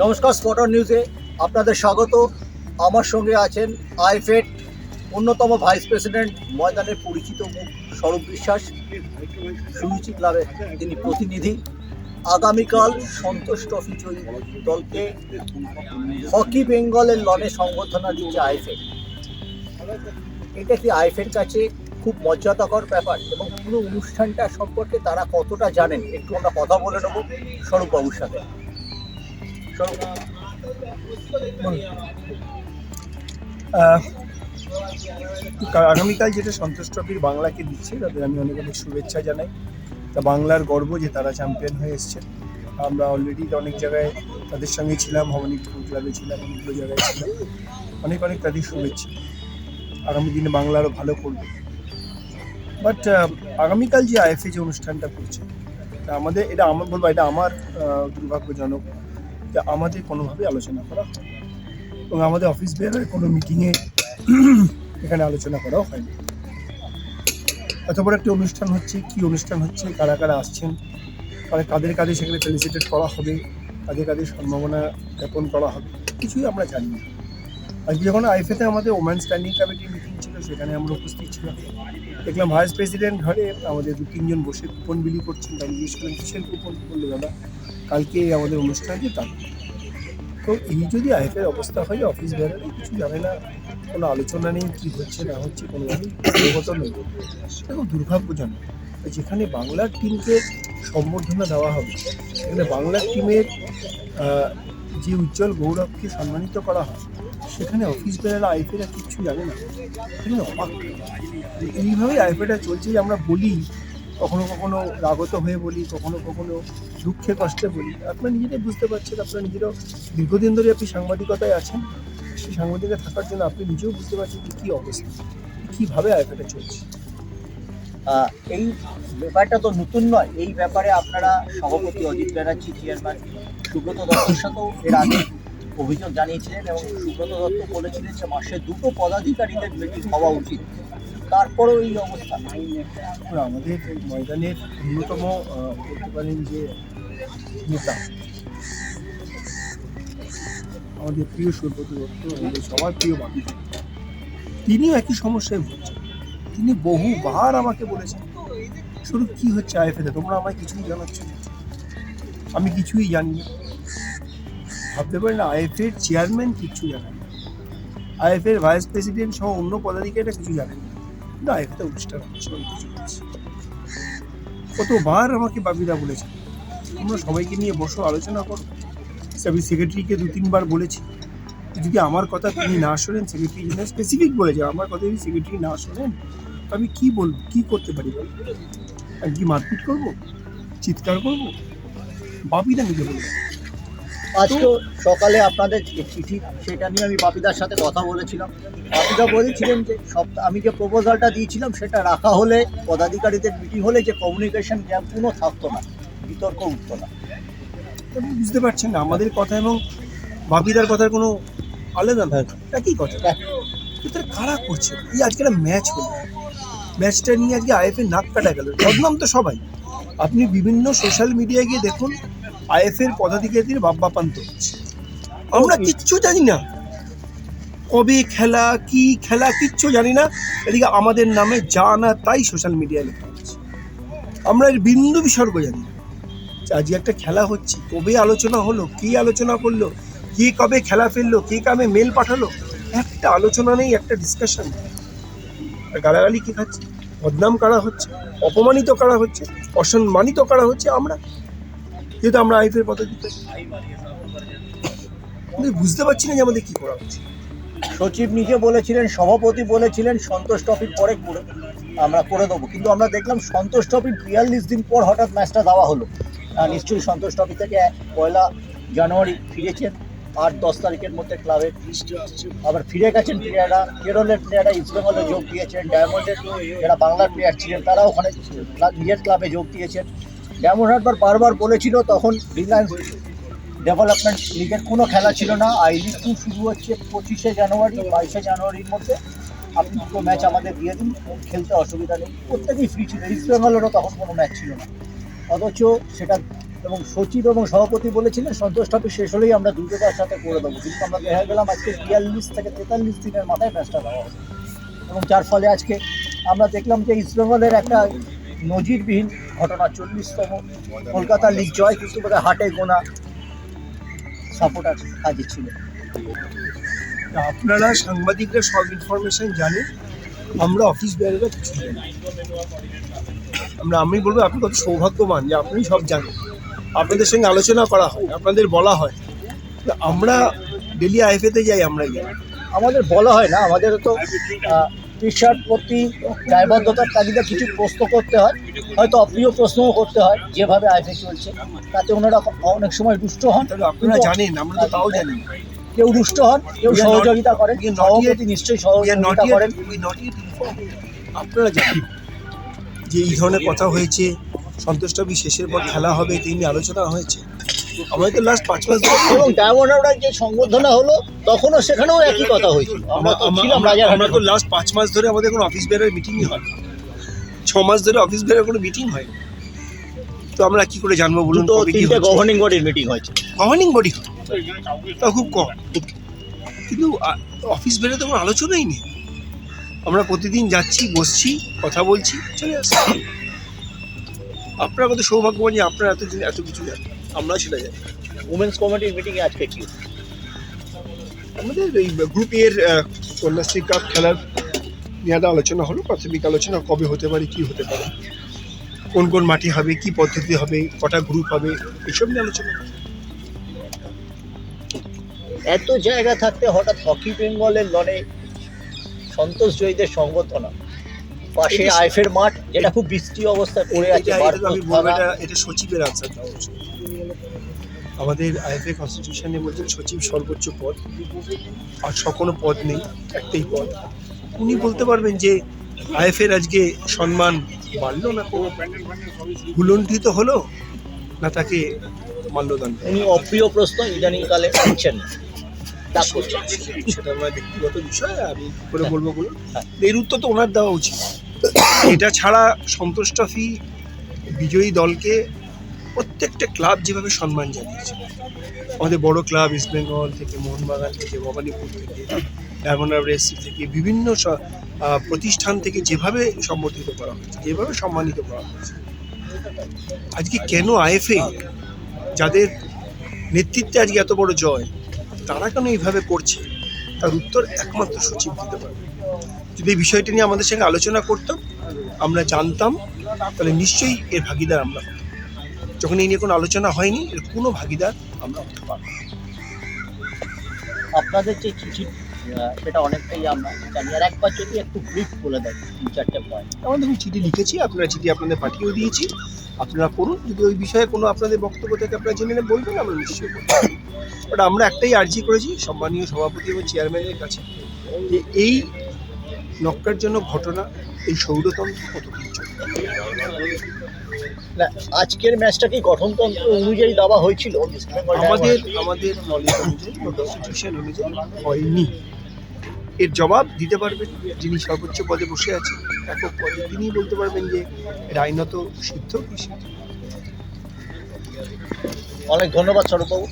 নমস্কার স্পটার নিউজে আপনাদের স্বাগত। আমার সঙ্গে আছেন আইফেড অন্যতম ভাইস প্রেসিডেন্ট ময়দানের পরিচিত মুখ স্বরূপ বিশ্বাস, সুরুচি ক্লাবের তিনি প্রতিনিধি। আগামীকাল সন্তোষ ট্রফি জয়ী দলকে হকি বেঙ্গলের লনে সংবর্ধনা দিচ্ছে আইফেড। এটা কি আইফের কাছে খুব মর্যাদাকর ব্যাপার এবং পুরো অনুষ্ঠানটা সম্পর্কে তারা কতটা জানেন? একটু আমরা কথা বলে নেব স্বরূপবাবুর সাথে। আগামীকাল যেটা সন্তোষ ট্রফির বাংলাকে দিচ্ছে, তাদের আমি অনেক অনেক শুভেচ্ছা জানাই। তা বাংলার গর্ব যে তারা চ্যাম্পিয়ন হয়ে এসছে। আমরা অলরেডি অনেক জায়গায় তাদের সঙ্গে ছিলাম ভবনী ক্লাবে ছিলাম অনেকগুলো জায়গায় ছিলাম। অনেক অনেক তাদের শুভেচ্ছা। আগামী দিনে বাংলা আরও ভালো করবে। বাট আগামীকাল যে আইএফএ যে অনুষ্ঠানটা করছে, তা আমাদের, এটা আমার বলব, এটা আমার দুর্ভাগ্যজনক। যে আমাদের কোনোভাবে আলোচনা করা হয় এবং আমাদের অফিস বেরোয়, কোনো মিটিংয়ে এখানে আলোচনা করাও হয়নি এত বড় একটা অনুষ্ঠান হচ্ছে, কি অনুষ্ঠান হচ্ছে, কারা কারা আসছেন মানে কাদের কাদের সেখানে ফেলিসিটেট করা হবে, কাদের কাদের সম্ভাবনা জ্ঞাপন করা হবে, কিছুই আমরা জানি না। আজকে যখন আইফেতে আমাদের ওম্যান স্ট্যান্ডিং কমিটির মিটিং ছিল, সেখানে আমরা উপস্থিত ছিলাম। দেখলাম ভাইস প্রেসিডেন্ট ঘরে আমাদের দু তিনজন বসে কুপন বিলি করছেন, তাই জিজ্ঞেস করলেন কিসের কুপন বলল, দাদা কালকে আমাদের অনুষ্ঠান আছে তার তো এই যদি আইএফের অবস্থা হয় অফিস বেরোলে কিছু জানে না, কোনো আলোচনা নেই কী হচ্ছে, না হচ্ছে কোনোভাবেই অবগত নেই। খুব দুর্ভাগ্যজনক, যেখানে বাংলার টিমকে সম্বর্ধনা দেওয়া হবে, সেখানে বাংলার টিমের যে উজ্জ্বল গৌরবকে সম্মানিত করা হয়, সেখানে অফিস বেরোলে আইপিএল কিচ্ছু জানে না। এইভাবেই আইপিএলটা চলছে যে আমরা বলি কখনো কখনো রাগত হয়ে বলি, কখনো কখনো দুঃখে কষ্টে বলি। আপনারা নিজেরাই বুঝতে পারছেন, আপনারা নিজেরাও দীর্ঘদিন ধরে আপনি সাংবাদিকতায় আছেন। সেই সাংবাদিকতা থাকার জন্য আপনি নিজেও বুঝতে পারছেন যে কী অবস্থা, কীভাবে আইপিএলটা চলছে। এই ব্যাপারটা তো নতুন নয়। এই ব্যাপারে আপনারা সভাপতি অজিত ব্যানার্জি, চেয়ারম্যান সুব্রত দত্তের সাথেও এর আগে অভিযোগ জানিয়েছিলেন এবং সুব্রত দত্ত বলেছিলেন যে মাসে দুটো পদাধিকারীদের মিটিং হওয়া উচিত। তারপরেও এই অবস্থা। আমাদের ময়দানের অন্যতম বলতে পারেন যে, নেতা। আমাদের প্রিয় সুব্রত দত্ত, আমাদের সবার প্রিয় মানুষ তিনিও একই সমস্যায় ভুগছেন। তিনি বহুবার আমাকে বলেছেন, শুধু কি হচ্ছে আইএফএতে? তোমরা আমায় কিছুই জানাচ্ছ। আমি কিছুই জানি না। ভাবতে পারি না, আইএফএর চেয়ারম্যান কিচ্ছু জানেন আইএফএর ভাইস প্রেসিডেন্ট সহ অন্য পদাধিকারীরা কিছু জানেন আইএফএতে অনুষ্ঠান হচ্ছে কতবার আমাকে বাবিদা বলেছে, তোমরা সবাইকে নিয়ে বসো, আলোচনা করো। আমি সেক্রেটারিকে দু, তিনবার বলেছি, যদি আমার কথা তিনি না শোনেন সেক্রেটারি জেনারেল স্পেসিফিক বলেছে আমার কথা যদি সেক্রেটারি না শোনেন, তো আমি কি বলব, কি করতে পারি আমি কি মারপিট করব? চিৎকার করব? বাপিদা নিজে বলবে আজকে সকালে আপনাদের যে চিঠি সেটা নিয়ে আমি বাপিদার সাথে কথা বলেছিলাম। বাপিদা বলেছিলেন যে সপ্তাহ আমি যে প্রপোজালটা দিয়েছিলাম সেটা রাখা হলে পদাধিকারীদের মিটিং হলে যে কমিউনিকেশন গ্যাপ কোনো থাকতো না বিতর্ক উঠতো না। বুঝতে পারছেন না আমাদের কথা এবং বাপিদার কথার কোনো আলাদা না। একই কথা? এটা কারা করছে? এই আজকে একটা ম্যাচ হলো। ম্যাচটা নিয়ে আজকে আইএফএ নাক কাটা গেল। বদনাম তো সবাই। আপনি বিভিন্ন সোশ্যাল মিডিয়ায় গিয়ে দেখুন আইএফএর পদাধিকারীদের হচ্ছে আমরা কিচ্ছু জানি না কবে খেলা কি খেলা কিচ্ছু জানি না এদিকে আমাদের নামে যা না তাই সোশ্যাল মিডিয়ায় লেখা হচ্ছে। আমরা এর বিন্দু বিসর্গ জানি না যে আজকে একটা খেলা হচ্ছে কবে আলোচনা হলো কে আলোচনা করল কে কবে খেলা ফেলল কে কবে মেল পাঠালো একটা আলোচনা নেই একটা ডিসকাশন আর গালাগালি কে খাচ্ছে? বদনাম করা হচ্ছে? অপমানিত করা হচ্ছে? অসম্মানিত করা হচ্ছে আমরা? যেহেতু আমরা আইফের পদ্ধতিতে আমি বুঝতে পারছি না যে আমাদের কি করা উচিত। সচিব নিজে বলেছিলেন, সভাপতি বলেছিলেন, সন্তোষ ট্রফির পরে করে আমরা করে দেবো। কিন্তু আমরা দেখলাম সন্তোষ ট্রফির বিয়াল্লিশ দিন পর হঠাৎ ম্যাচটা দেওয়া হলো। নিশ্চয়ই সন্তোষ ট্রফি থেকে পয়লা জানুয়ারি ফিরেছেন, আট দশ তারিখের মধ্যে ক্লাবে আবার ফিরে গেছেন প্লেয়াররা। কেরলের প্লেয়াররা ইস্টবেঙ্গলে যোগ দিয়েছেন, ডায়মন্ডের যারা বাংলার প্লেয়ার ছিলেন তারা ওখানে নিজের ক্লাবে যোগ দিয়েছেন। ডায়মন্ড হারবার বারবার বলেছিল, তখন রিলায়েন্স ডেভেলপমেন্ট লিগের কোনো খেলা ছিল না। আই লিগ টু শুরু হচ্ছে পঁচিশে জানুয়ারি, বাইশে জানুয়ারির মধ্যে। আপনি দুটো ম্যাচ আমাদের দিয়ে দিন, খেলতে অসুবিধা নেই। প্রত্যেকেই ফ্রি ছিল। ইস্ট বেঙ্গলেরও তখন কোনো ম্যাচ ছিল না। অথচ সেটা এবং সচিব এবং সভাপতি বলেছিলেন, সন্তোষ ট্রফি শেষ হলেই আমরা দ্রুততার সাথে করে দেবো। কিন্তু আমরা দেখা গেলাম আজকে বিয়াল্লিশ থেকে তেতাল্লিশ দিনের মাথায় ম্যাচটা দেওয়া এবং যার ফলে আজকে আমরা দেখলাম যে ইস্টবেঙ্গলের একটা নজিরবিহীন ঘটনা চল্লিশতম কলকাতা লিগ জয় কিন্তু বোধহয় হাটে গোনা সাপোর্টার কাজে ছিল। আপনারা সাংবাদিকরা সব ইনফরমেশন জানেন আমরা অফিস বেয়ারেরা কিছু জানি আমরা আমি বলব আপনি কত সৌভাগ্যবান যে আপনি সব জানেন। আপনাদের সঙ্গে আলোচনা করা হয় আপনাদের বলা হয়। তো আমরা ডেলি আইএফএতে যাই আমরা যাই। আমাদের বলা হয় না আমাদের তো টিশার্ট প্রতি দায়বদ্ধতার তাগিদে কিছু প্রশ্ন করতে হয়। হয়তো অপ্রিয় প্রশ্নও করতে হয় যেভাবে আইফে চলছে। তাতে ওনারা অনেক সময় দুষ্ট হন। আপনারা জানেন আমরা তো তাও জানি। কেউ দুষ্ট হন কেউ not- সহযোগিতা করেন। are সভাপতি নিশ্চয়ই সহযোগিতা yet- করেন. আপনারা জানেন যে এই ধরনের কথা হয়েছে। সন্তোষ ট্রফি শেষের পর খেলা হবে নিয়ে আলোচনা হয়েছে। আমাদের তো লাস্ট পাঁচ মাস এবং ডায়মন্ডরা যে সংবর্ধনা হলো তখনও সেখানেও একই কথা হয়েছিল। আমরা তো ছিলাম আমরা তো লাস্ট পাঁচ মাস ধরে আমাদের কোনো অফিস বেরোর মিটিংই হয় ছ মাস ধরে অফিস বেরোর কোনো মিটিং হয় তো আমরা কি করে জানব বলুন? তো তিনটে গভর্নিং বডির মিটিং হয়েছে। গভর্নিং বডি তা খুব কম। কিন্তু অফিস বেরোতে তো কোনো আলোচনাই নেই। আমরা প্রতিদিন যাচ্ছি বসছি কথা বলছি চলে আসছি। আপনার কত সৌভাগ্যবান যে আপনারা এত এত কিছু জানেন আমরা চলে যাই উমেন্স কমিটির মিটিংয়ে আজকে কি? আমাদের এই গ্রুপ এর কন্যাশ্রী কাপ খেলার নিয়ে একটা আলোচনা হলো প্রাথমিক আলোচনা কবে হতে পারে কি হতে পারে কোন কোন মাটি হবে কি পদ্ধতি হবে কটা গ্রুপ হবে এসব নিয়ে আলোচনা। এত জায়গা থাকতে হঠাৎ হকি বেঙ্গলের লড়ে সন্তোষ জয়ীদের সংবর্ধনা। পাশে আইফের মাঠ যেটা খুব বৃষ্টি অবস্থায় পড়ে আছে এটা- এটা আমি বলব এটা এটা সচিবের আনসার আমাদের আইএফএ কনস্টিটিউশনে বলছেন সচিব সর্বোচ্চ পদ আর কোনো পদ নেই একটাই পদ। উনি বলতে পারবেন যে আইএফএর আজকে সম্মান বাড়লো না হুলণ্ঠিত হলো না তাকে মাল্যদান উনি অপ্রিয় প্রশ্ন ইদানিং কালে করছেন ডাক সেটা আমার ব্যক্তিগত বিষয় আমি করে বলব বলুন? হ্যাঁ। এর উত্তর তো ওনার দেওয়া উচিত। এটা ছাড়া সন্তোষ ট্রফি বিজয়ী দলকে প্রত্যেকটা ক্লাব যেভাবে সম্মান জানিয়েছে আমাদের বড় ক্লাব ইস্ট বেঙ্গল থেকে মোহনবাগান থেকে ভবানীপুর থেকে ডায়মন্ড হারবার এসসি থেকে বিভিন্ন প্রতিষ্ঠান থেকে যেভাবে সম্বোধিত করা হয়েছে যেভাবে সম্মানিত করা হয়েছে। আজকে কেন আইএফএ যাদের নেতৃত্বে আজকে এত বড় জয় তারা কেন এইভাবে করছে? তার উত্তর একমাত্র সচিব দিতে পারবে। যদি এই বিষয়টি নিয়ে আমাদের সঙ্গে আলোচনা করতাম আমরা জানতাম তাহলে নিশ্চয়ই এর ভাগিদার আমরা হতাম। যখন এই নিয়ে কোনো আলোচনা হয়নি এর কোনো ভাগিদার আমরা হতে পারব। আপনাদের যে চিঠি সেটা অনেকটাই আমরা জানি। আর একবার যদি একটু ব্রিফ বলে দেন তিন চারটে পয়েন্ট আমাদের আমি চিঠি লিখেছি আপনারা চিঠি আপনাদের পাঠিয়েও দিয়েছি। আপনারা পড়ুন যদি ওই বিষয়ে কোনো আপনাদের বক্তব্য থেকে আপনারা জেনে নেন বলবেন আমরা নিশ্চয়ই বাট আমরা একটাই আর্জি করেছি সম্মানীয় সভাপতি এবং চেয়ারম্যানের কাছে যে এই নক্কার জন্য ঘটনা এই সৌরতন্ত্র কত না আজকের ম্যাচটা কি গঠনতন্ত্র অনুযায়ী দেওয়া হয়েছিল? আমাদের আমাদের নলেজ অনুযায়ী কনস্টিটিউশন অনুযায়ী হয়নি। এর জবাব দিতে পারবেন যিনি সর্বোচ্চ পদে বসে আছেন একক পদে তিনি বলতে পারবেন যে এর আইনত সিদ্ধ কি সিদ্ধ। অনেক ধন্যবাদ স্বরূপবাবু